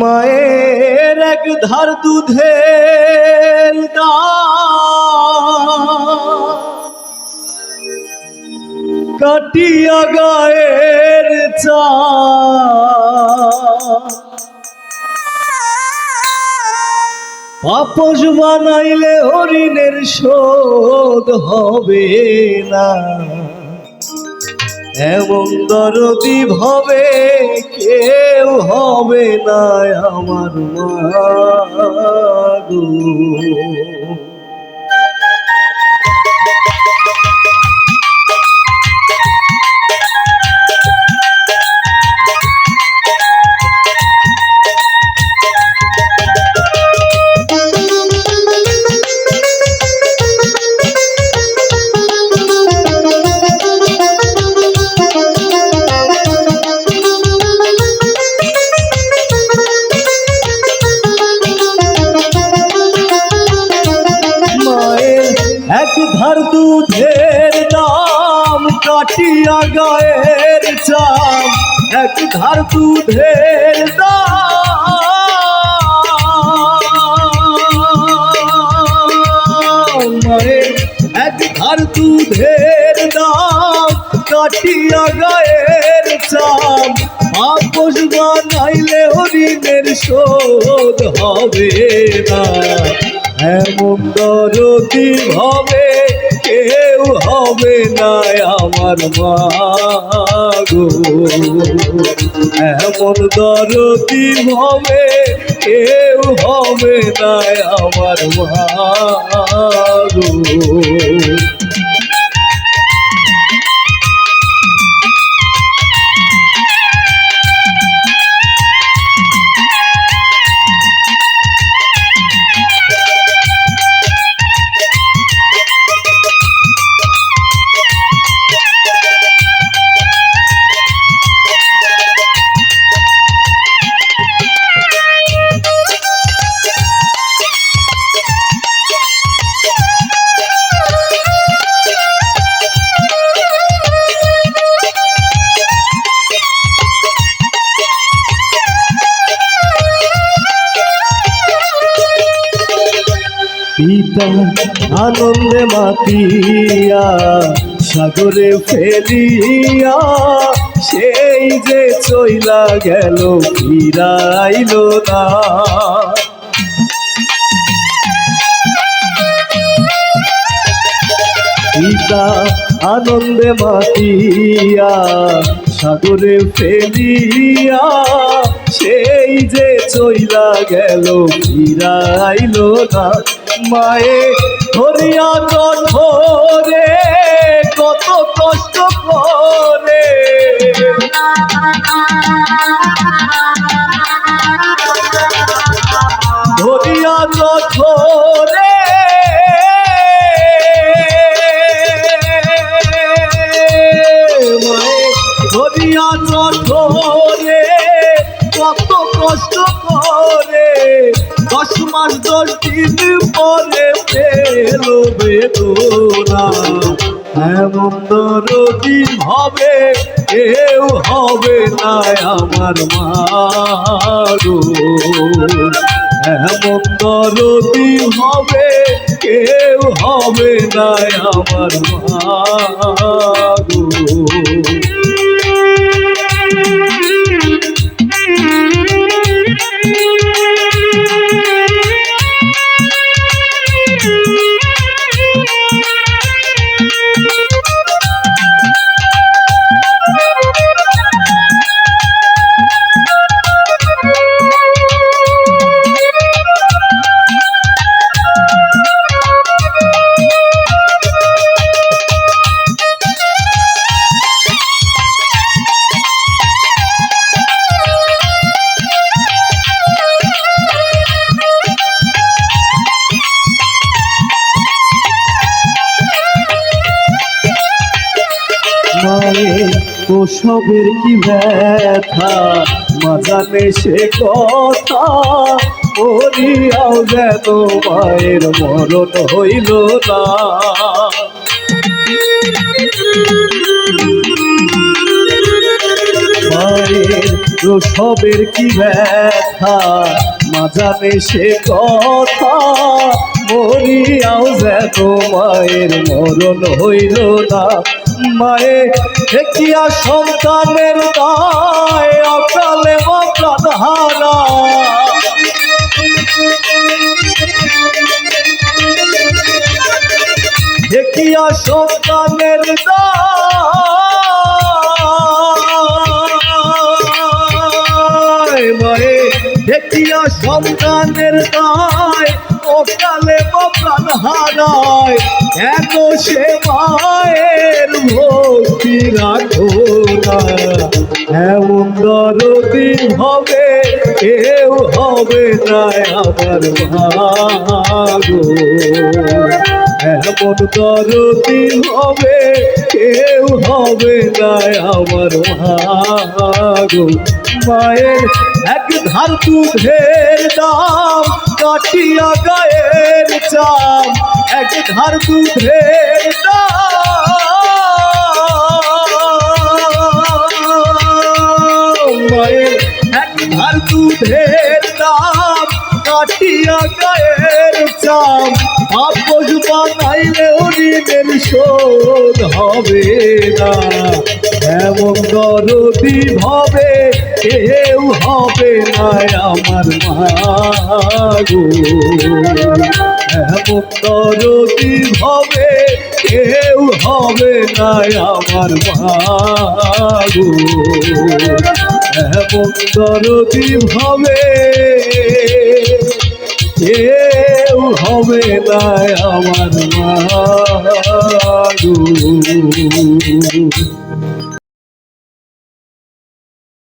মায়ের এক ধার দুধের কাটিয়া গায়ের চা পাপস বানাইলে হরিণের শোধ হবে না। এমন দরদি ভবে কেউ হবে না আমার মা এক ধার দুধের দাম, কাটিয়া গায়ের চাম। এক ধার দুধের দাম। এক ধার দুধের দাম, কাটিয়া গায়ের চাম। আপোষ বানাইলে হরিণের শোধ হবে না। এমন দরদি হবে, কেউ হবে না আমার মা গো। এমন দরদি হবে, কেউ হবে না আমার মা পিতা আনন্দে মাতিয়া, সাগরে ফেলিয়া, সেই যে চইলা গেল, ফিরাইল না। পিতা আনন্দে মাতিয়া, সাগরে ফেলিয়া, সেই যে চইলা গেল, ফিরাইল না। মায়ে ধরিয়া কঠোরে কত কষ্ট করে। ধরিয়া কঠোরে ধরিয়া কঠোরে কত কষ্ট করে। দশ মাস দশ দিন পরে পেল বেদনা। এমন দরদি হবে, কেউ হবে না আমার মা গো এমন দরদি হবে, কেউ হবে না আমার মা গো মায়ের প্রসবের কি ব্যথা? মাজানে সে কথা করিয়াও যেন মায়ের মরণ হইল না। মায়ের প্রসবের কি ব্যথা? মাজানে সে কথা মরিয়াও যেন মায়ের মরণ হইল না। মায়ে, দেখিয়া সন্তানের দায় অকালে অপ্রাণ হারা। দেখিয়া সন্তানের দায় মায়ে, দেখিয়া সন্তানের দায় অকালে প্রাণ হারায়। সে মায়ের ভক্তি রাখো না। এমন দরদিন হবে কেউ হবে না আমার ভাগো। এমন দরদি হবে কেউ হবে না আমার ভাগো। মায়ের এক ধার দুধের দাম, কাটিয়া গায়ের চাম। এক ধার দুধের দাম কাটিয়া গায়ের চাম। আপোষ বানাইলে ঋণের শোধ হবে না। এমন দরদি হবে কেউ হবে না আমার মাগো। এমন দরদি হবে কেউ হবে না আমার মাগো। এমন দরদি হবে কেউ হবে না আমার মাগো।